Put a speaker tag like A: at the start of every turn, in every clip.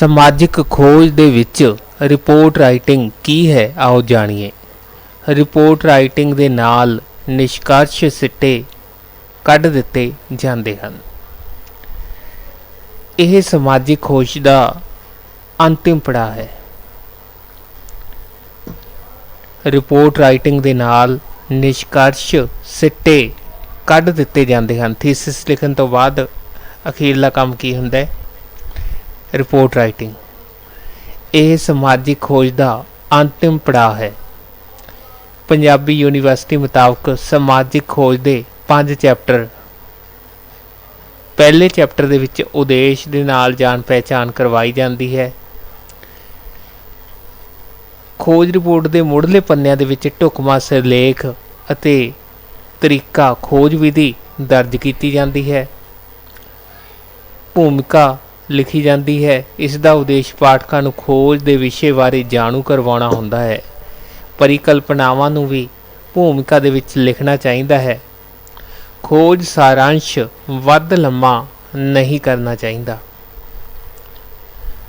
A: ਸਮਾਜਿਕ ਖੋਜ ਦੇ ਵਿੱਚ ਰਿਪੋਰਟ ਰਾਈਟਿੰਗ ਕੀ ਹੈ? ਆਓ ਜਾਣੀਏ। ਰਿਪੋਰਟ ਰਾਈਟਿੰਗ ਦੇ ਨਾਲ ਨਿਸ਼ਕਰਸ਼ ਸਿੱਟੇ ਕੱਢ ਦਿੱਤੇ ਜਾਂਦੇ ਹਨ। ਇਹ ਸਮਾਜਿਕ ਖੋਜ ਦਾ ਅੰਤਿਮ ਪੜਾਅ ਹੈ। ਰਿਪੋਰਟ ਰਾਈਟਿੰਗ ਦੇ ਨਾਲ ਨਿਸ਼ਕਰਸ਼ ਸਿੱਟੇ ਕੱਢ ਦਿੱਤੇ ਜਾਂਦੇ ਹਨ। ਥੀਸਿਸ ਲਿਖਣ ਤੋਂ ਬਾਅਦ ਅਖੀਰਲਾ ਕੰਮ ਕੀ ਹੁੰਦਾ ਹੈ? ਰਿਪੋਰਟ ਰਾਈਟਿੰਗ ਇਹ ਸਮਾਜਿਕ ਖੋਜ ਦਾ ਅੰਤਿਮ ਪੜਾਅ ਹੈ। ਪੰਜਾਬੀ ਯੂਨੀਵਰਸਿਟੀ ਮੁਤਾਬਕ ਸਮਾਜਿਕ ਖੋਜ ਦੇ 5 ਚੈਪਟਰ। ਪਹਿਲੇ ਚੈਪਟਰ ਦੇ ਵਿੱਚ ਉਦੇਸ਼ ਦੇ ਨਾਲ ਜਾਣ ਪਹਿਚਾਨ ਕਰਵਾਈ ਜਾਂਦੀ ਹੈ। ਖੋਜ ਰਿਪੋਰਟ ਦੇ ਮੁੱਢਲੇ ਪੰਨਿਆਂ ਦੇ ਵਿੱਚ ਢੁਕਵਾਂ ਸਿਰਲੇਖ ਅਤੇ ਤਰੀਕਾ ਖੋਜ ਵਿਧੀ ਦਰਜ ਕੀਤੀ ਜਾਂਦੀ ਹੈ। ਭੂਮਿਕਾ ਲਿਖੀ ਜਾਂਦੀ ਹੈ। ਇਸ ਦਾ ਉਦੇਸ਼ ਪਾਠਕਾਂ ਨੂੰ ਖੋਜ ਦੇ ਵਿਸ਼ੇ ਬਾਰੇ ਜਾਣੂ ਕਰਵਾਉਣਾ ਹੁੰਦਾ ਹੈ। ਪਰਿਕਲਪਨਾਵਾਂ ਨੂੰ ਵੀ ਭੂਮਿਕਾ ਦੇ ਵਿੱਚ ਲਿਖਣਾ ਚਾਹੀਦਾ ਹੈ। ਖੋਜ ਸਾਰਾਂਸ਼ ਵੱਧ ਲੰਮਾ ਨਹੀਂ ਕਰਨਾ ਚਾਹੀਦਾ।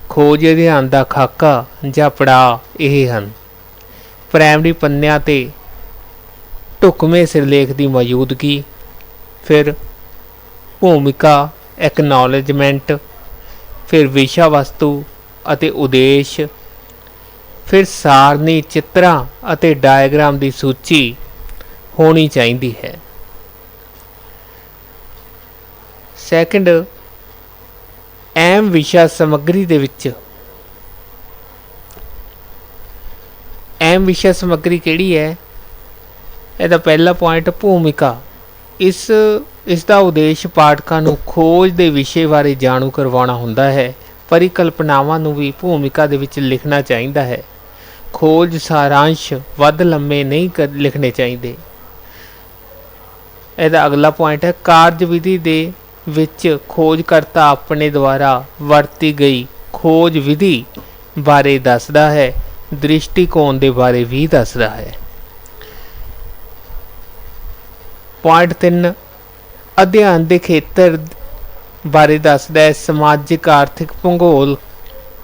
A: ਖੋਜ ਅਧਿਐਨ ਦਾ ਖਾਕਾ ਜਾਂ ਪੜਾਅ ਇਹ ਹਨ। ਪ੍ਰਾਇਮਰੀ ਪੰਨਿਆਂ ਤੇ ਢੁਕਵੇਂ ਸਿਰਲੇਖ ਦੀ ਮੌਜੂਦਗੀ, ਫਿਰ ਭੂਮਿਕਾ ਐਕਨੋਲਜਮੈਂਟ ਫਿਰ ਵਿਸ਼ਾ ਵਸਤੂ ਅਤੇ ਉਦੇਸ਼, ਫਿਰ ਸਾਰਨੀ ਚਿੱਤਰਾਂ ਅਤੇ ਡਾਇਗ੍ਰਾਮ ਦੀ ਸੂਚੀ ਹੋਣੀ ਚਾਹੀਦੀ ਹੈ। ਸੈਕੰਡ ਐਮ ਵਿਸ਼ਾ ਸਮੱਗਰੀ ਦੇ ਵਿੱਚ ਐਮ ਵਿਸ਼ਾ ਸਮੱਗਰੀ ਕਿਹੜੀ ਹੈ? ਇਹਦਾ ਪਹਿਲਾ ਪੁਆਇੰਟ ਭੂਮਿਕਾ। ਇਸ ਇਸ ਦਾ ਉਦੇਸ਼ ਪਾਠਕਾਂ ਨੂੰ ਖੋਜ ਦੇ ਵਿਸ਼ੇ ਬਾਰੇ ਜਾਣੂ ਕਰਵਾਉਣਾ ਹੁੰਦਾ ਹੈ, ਪਰਿਕਲਪਨਾਵਾਂ ਨੂੰ ਵੀ ਭੂਮਿਕਾ ਦੇ ਵਿੱਚ ਲਿਖਣਾ ਚਾਹੀਦਾ ਹੈ। ਖੋਜ ਸਾਰਾਂਸ਼ ਵੱਧ ਲੰਮੇ ਨਹੀਂ ਕਰ- ਲਿਖਣੇ ਚਾਹੀਦੇ। ਇਹਦਾ ਅਗਲਾ ਪੁਆਇੰਟ ਹੈ, ਕਾਰਜ ਵਿਧੀ ਦੇ ਵਿੱਚ ਖੋਜਕਰਤਾ ਆਪਣੇ ਦੁਆਰਾ ਵਰਤੀ ਗਈ ਖੋਜ ਵਿਧੀ ਬਾਰੇ ਦੱਸਦਾ ਹੈ, ਦ੍ਰਿਸ਼ਟੀਕੋਣ ਦੇ ਬਾਰੇ ਵੀ ਦੱਸਦਾ ਹੈ। ਪੁਆਇੰਟ 3 ਅਧਿਐਨ ਦੇ ਖੇਤਰ ਬਾਰੇ ਦੱਸਦਾ ਹੈ, ਸਮਾਜਿਕ, ਆਰਥਿਕ ਭੂਗੋਲ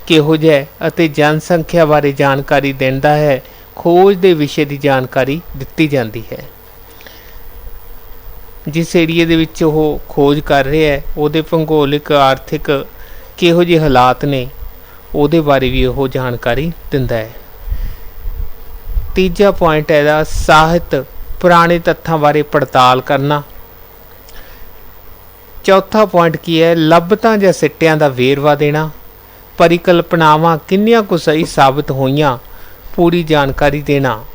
A: ਕਿਹੋ ਜਿਹਾ ਅਤੇ ਜਨਸੰਖਿਆ ਬਾਰੇ ਜਾਣਕਾਰੀ ਦਿੰਦਾ ਹੈ। ਖੋਜ ਦੇ ਵਿਸ਼ੇ ਦੀ ਜਾਣਕਾਰੀ ਦਿੱਤੀ ਜਾਂਦੀ ਹੈ। ਜਿਸ ਏਰੀਏ ਦੇ ਵਿੱਚ ਉਹ ਖੋਜ ਕਰ ਰਿਹਾ ਹੈ, ਉਹਦੇ ਭੂਗੋਲਿਕ, ਆਰਥਿਕ ਕਿਹੋ ਜਿਹੇ ਹਾਲਾਤ ਨੇ, ਉਹਦੇ ਬਾਰੇ ਵੀ ਉਹ ਜਾਣਕਾਰੀ ਦਿੰਦਾ ਹੈ। ਤੀਜਾ ਪੁਆਇੰਟ ਹੈ ਦਾ ਸਾਹਿਤ ਪੁਰਾਣੇ ਤੱਥਾਂ ਬਾਰੇ ਪੜਤਾਲ ਕਰਨਾ। ਚੌਥਾ ਪੁਆਇੰਟ ਕੀ ਹੈ? ਲੱਭਤਾਂ ਜਾਂ ਸਿੱਟਿਆਂ ਦਾ ਵੇਰਵਾ ਦੇਣਾ। ਪਰਿਕਲਪਨਾਵਾਂ ਕਿੰਨੀਆਂ ਕੁ ਸਹੀ ਸਾਬਤ ਹੋਈਆਂ? ਪੂਰੀ ਜਾਣਕਾਰੀ ਦੇਣਾ।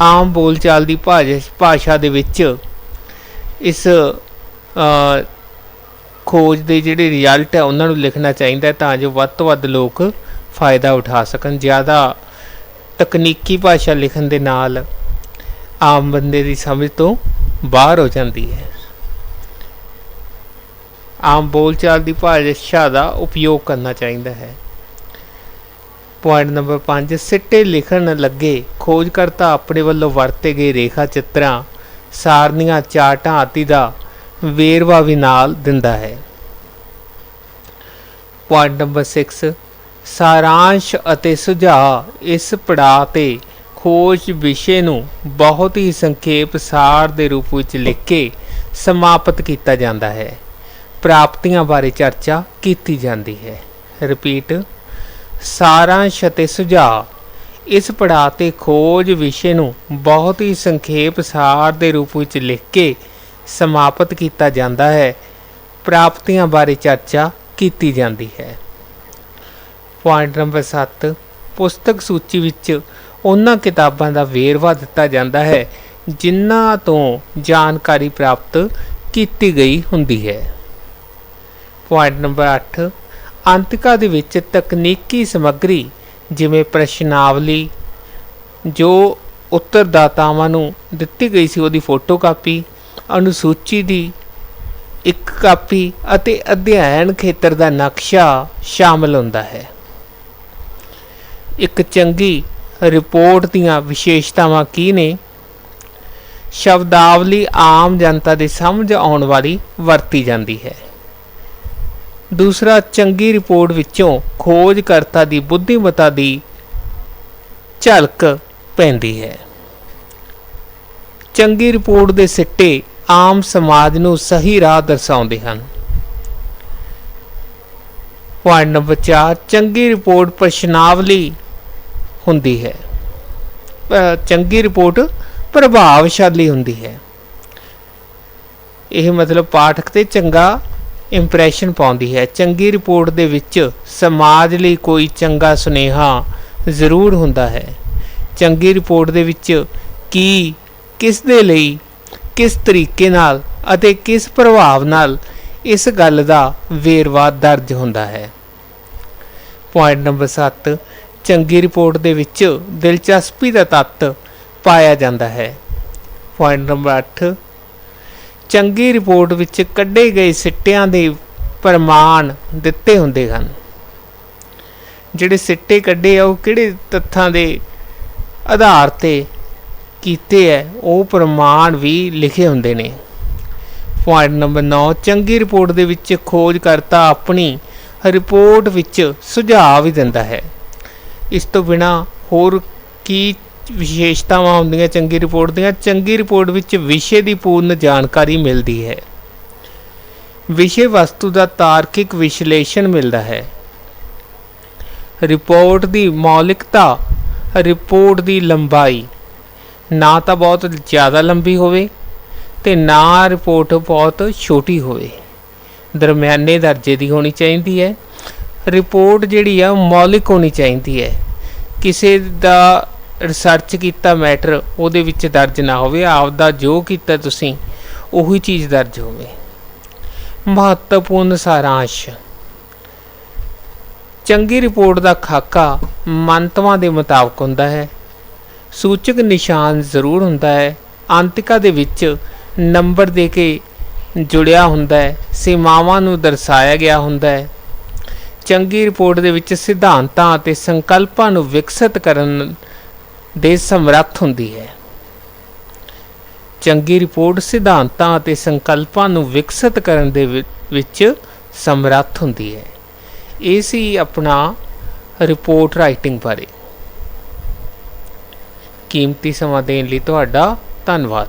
A: ਆਮ ਬੋਲਚਾਲ ਦੀ ਭਾਜ- ਭਾਸ਼ਾ ਦੇ ਵਿੱਚ ਇਸ ਖੋਜ ਦੇ ਜਿਹੜੇ ਰਿਜ਼ਲਟ ਹੈ, ਉਹਨਾਂ ਨੂੰ ਲਿਖਣਾ ਚਾਹੀਦਾ ਤਾਂ ਜੋ ਵੱਧ ਤੋਂ ਵੱਧ ਲੋਕ ਫਾਇਦਾ ਉਠਾ ਸਕਣ। ਜ਼ਿਆਦਾ ਤਕਨੀਕੀ ਭਾਸ਼ਾ ਲਿਖਣ ਦੇ ਨਾਲ ਆਮ ਬੰਦੇ ਦੀ ਸਮਝ ਤੋਂ ਬਾਹਰ ਹੋ ਜਾਂਦੀ ਹੈ। ਆਮ ਬੋਲਚਾਲ ਦੀ ਭਾਸ਼ਾ ਦਾ ਉਪਯੋਗ ਕਰਨਾ ਚਾਹੀਦਾ ਹੈ। ਪੁਆਇੰਟ ਨੰਬਰ 5 ਸਿੱਟੇ ਲਿਖਣ ਲੱਗੇ ਖੋਜਕਰਤਾ ਆਪਣੇ ਵੱਲੋਂ ਵਰਤੇ ਗਏ ਰੇਖਾ ਚਿੱਤਰਾਂ, ਸਾਰਨੀਆਂ ਚਾਰਟਾਂ ਆਦਿ ਦਾ ਵੇਰਵਾ ਵੀ ਨਾਲ ਦਿੰਦਾ ਹੈ। ਪੁਆਇੰਟ ਨੰਬਰ 6 ਸਾਰਾਂਸ਼ ਅਤੇ ਸੁਝਾਅ ਇਸ ਪੜਾਅ ਤੇ ਖੋਜ ਵਿਸ਼ੇ ਨੂੰ ਬਹੁਤ ਹੀ ਸੰਖੇਪ ਸਾਰ ਦੇ ਰੂਪ ਵਿੱਚ ਲਿਖ ਕੇ ਸਮਾਪਤ ਕੀਤਾ ਜਾਂਦਾ ਹੈ। ਪ੍ਰਾਪਤੀਆਂ ਬਾਰੇ ਚਰਚਾ ਕੀਤੀ ਜਾਂਦੀ ਹੈ। ਰਿਪੀਟ ਸਾਰਾਂਸ਼ ਅਤੇ ਸੁਝਾਅ। ਇਸ ਪੜਾਅ ਤੇ ਖੋਜ ਵਿਸ਼ੇ ਨੂੰ ਬਹੁਤ ਹੀ ਸੰਖੇਪ ਸਾਰ ਦੇ ਰੂਪ ਵਿੱਚ ਲਿਖ ਕੇ ਸਮਾਪਤ ਕੀਤਾ ਜਾਂਦਾ ਹੈ। ਪ੍ਰਾਪਤੀਆਂ ਬਾਰੇ ਚਰਚਾ ਕੀਤੀ ਜਾਂਦੀ ਹੈ। ਪੁਆਇੰਟ ਨੰਬਰ 7 ਪੁਸਤਕ ਸੂਚੀ ਵਿੱਚ ਉਹਨਾਂ ਕਿਤਾਬਾਂ ਦਾ ਵੇਰਵਾ ਦਿੱਤਾ ਜਾਂਦਾ ਹੈ, ਜਿਨ੍ਹਾਂ ਤੋਂ ਜਾਣਕਾਰੀ ਪ੍ਰਾਪਤ ਕੀਤੀ ਗਈ ਹੁੰਦੀ ਹੈ। ਪੁਆਇੰਟ ਨੰਬਰ 8 ਅੰਤਿਕਾ ਦੇ ਵਿੱਚ ਤਕਨੀਕੀ ਸਮੱਗਰੀ, ਜਿਵੇਂ ਪ੍ਰਸ਼ਨਾਵਲੀ, ਜੋ ਉੱਤਰਦਾਤਾਵਾਂ ਨੂੰ ਦਿੱਤੀ ਗਈ ਸੀ ਉਹਦੀ ਫੋਟੋਕਾਪੀ ਅਨੁਸੂਚੀ ਦੀ ਇੱਕ ਕਾਪੀ ਅਤੇ ਅਧਿਐਨ ਖੇਤਰ ਦਾ ਨਕਸ਼ਾ ਸ਼ਾਮਲ ਹੁੰਦਾ ਹੈ। ਇੱਕ ਚੰਗੀ ਰਿਪੋਰਟ ਦੀਆਂ ਵਿਸ਼ੇਸ਼ਤਾਵਾਂ ਕੀ ਨੇ? ਸ਼ਬਦਾਵਲੀ ਆਮ ਜਨਤਾ ਦੇ ਸਮਝ ਆਉਣ ਵਾਲੀ ਵਰਤੀ ਜਾਂਦੀ ਹੈ। ਦੂਸਰਾ ਚੰਗੀ ਰਿਪੋਰਟ ਵਿੱਚੋਂ ਖੋਜਕਰਤਾ ਦੀ ਬੁੱਧੀਮਤਾ ਦੀ ਝਲਕ ਪੈਂਦੀ ਹੈ। ਚੰਗੀ ਰਿਪੋਰਟ ਦੇ ਸਿੱਟੇ ਆਮ ਸਮਾਜ ਨੂੰ ਸਹੀ ਰਾਹ ਦਰਸਾਉਂਦੇ ਹਨ। ਪੁਆਇੰਟ ਨੰਬਰ 4 ਚੰਗੀ ਰਿਪੋਰਟ ਪ੍ਰਸ਼ਨਾਵਲੀ ਹੁੰਦੀ ਹੈ। ਚੰਗੀ ਰਿਪੋਰਟ ਪ੍ਰਭਾਵਸ਼ਾਲੀ ਹੁੰਦੀ ਹੈ। ਇਹ ਮਤਲਬ ਪਾਠਕ ਤੇ ਚੰਗਾ ਇੰਪ੍ਰੈਸ਼ਨ ਪਾਉਂਦੀ ਹੈ। ਚੰਗੀ ਰਿਪੋਰਟ ਦੇ ਵਿੱਚ ਸਮਾਜ ਲਈ ਕੋਈ ਚੰਗਾ ਸੁਨੇਹਾ ਜ਼ਰੂਰ ਹੁੰਦਾ ਹੈ। ਚੰਗੀ ਰਿਪੋਰਟ ਦੇ ਵਿੱਚ ਕੀ, ਕਿਸ ਦੇ ਲਈ, ਕਿਸ ਤਰੀਕੇ ਨਾਲ ਅਤੇ ਕਿਸ ਪ੍ਰਭਾਵ ਨਾਲ ਇਸ ਗੱਲ ਦਾ ਵੇਰਵਾ ਦਰਜ ਹੁੰਦਾ ਹੈ। ਪੁਆਇੰਟ ਨੰਬਰ 7 ਚੰਗੀ ਰਿਪੋਰਟ ਦੇ ਵਿੱਚ ਦਿਲਚਸਪੀ ਦਾ ਤੱਤ ਪਾਇਆ ਜਾਂਦਾ ਹੈ। ਪੁਆਇੰਟ ਨੰਬਰ 8 ਚੰਗੀ ਰਿਪੋਰਟ ਵਿੱਚ ਕੱਢੇ ਗਏ ਸਿੱਟਿਆਂ ਦੇ ਪ੍ਰਮਾਣ ਦਿੱਤੇ ਹੁੰਦੇ ਹਨ। ਜਿਹੜੇ ਸਿੱਟੇ ਕੱਢੇ ਆ, ਉਹ ਕਿਹੜੇ ਤੱਥਾਂ ਦੇ ਆਧਾਰ ਤੇ ਕੀਤੇ ਹੈ ਉਹ ਪ੍ਰਮਾਣ ਵੀ ਲਿਖੇ ਹੁੰਦੇ ਨੇ। ਪੁਆਇੰਟ ਨੰਬਰ 9 ਚੰਗੀ ਰਿਪੋਰਟ ਦੇ ਵਿੱਚ ਖੋਜਕਰਤਾ ਆਪਣੀ ਰਿਪੋਰਟ ਵਿੱਚ ਸੁਝਾਅ ਵੀ ਦਿੰਦਾ ਹੈ। ਇਸ ਤੋਂ ਬਿਨਾ ਹੋਰ ਕੀ ਵਿਸ਼ੇਸ਼ਤਾਵਾਂ ਹੁੰਦੀਆਂ, ਚੰਗੀ ਰਿਪੋਰਟ ਦੀਆਂ, ਚੰਗੀ ਰਿਪੋਰਟ ਵਿੱਚ ਵਿਸ਼ੇ ਦੀ ਪੂਰਨ ਜਾਣਕਾਰੀ ਮਿਲਦੀ ਹੈ। ਵਿਸ਼ੇ ਵਸਤੂ ਦਾ ਤਾਰਕਿਕ ਵਿਸ਼ਲੇਸ਼ਣ ਮਿਲਦਾ ਹੈ। ਰਿਪੋਰਟ ਦੀ ਮੌਲਿਕਤਾ, ਰਿਪੋਰਟ ਦੀ ਲੰਬਾਈ, ਨਾ ਤਾਂ ਬਹੁਤ ਜ਼ਿਆਦਾ ਲੰਬੀ ਹੋਵੇ ਤੇ ਨਾ ਰਿਪੋਰਟ ਬਹੁਤ ਛੋਟੀ ਹੋਵੇ। ਦਰਮਿਆਨੇ ਦਰਜੇ ਦੀ ਹੋਣੀ ਚਾਹੀਦੀ ਹੈ। ਰਿਪੋਰਟ ਜਿਹੜੀ ਆ, ਮੌਲਿਕ ਹੋਣੀ ਚਾਹੀਦੀ ਹੈ। ਕਿਸੇ ਦਾ ਰਿਸਰਚ ਕੀਤਾ ਮੈਟਰ ਉਹਦੇ ਵਿੱਚ ਦਰਜ ਨਾ ਹੋਵੇ, ਆਪਦਾ ਜੋ ਕੀਤਾ ਤੁਸੀਂ, ਉਹੀ ਚੀਜ਼ ਦਰਜ ਹੋਵੇ। ਮਹੱਤਵਪੂਰਨ ਸਾਰਾਂਸ਼। ਚੰਗੀ ਰਿਪੋਰਟ ਦਾ ਖਾਕਾ ਮੰਤਵਾਂ ਦੇ ਮੁਤਾਬਕ ਹੁੰਦਾ ਹੈ। ਸੂਚਕ ਨਿਸ਼ਾਨ ਜ਼ਰੂਰ ਹੁੰਦਾ ਹੈ। ਅੰਤਿਕਾ ਦੇ ਵਿੱਚ ਨੰਬਰ ਦੇ ਕੇ ਜੁੜਿਆ ਹੁੰਦਾ ਹੈ। ਸੀਮਾਵਾਂ ਨੂੰ ਦਰਸਾਇਆ ਗਿਆ ਹੁੰਦਾ ਹੈ। ਚੰਗੀ ਰਿਪੋਰਟ ਦੇ ਵਿੱਚ ਸਿਧਾਂਤਾਂ ਅਤੇ ਸੰਕਲਪਾਂ ਨੂੰ ਵਿਕਸਿਤ ਕਰਨ ਦੇ ਸਮਰੱਥ ਹੁੰਦੀ ਹੈ। ਚੰਗੀ ਰਿਪੋਰਟ ਸਿਧਾਂਤਾਂ ਅਤੇ ਸੰਕਲਪਾਂ ਨੂੰ ਵਿਕਸਿਤ ਕਰਨ ਦੇ ਵਿ- ਵਿੱਚ ਸਮਰੱਥ ਹੁੰਦੀ ਹੈ। ਇਹ ਸੀ ਆਪਣਾ ਰਿਪੋਰਟ ਰਾਈਟਿੰਗ ਬਾਰੇ। ਕੀਮਤੀ ਸਮਾਂ ਦੇਣ ਲਈ ਤੁਹਾਡਾ ਧੰਨਵਾਦ।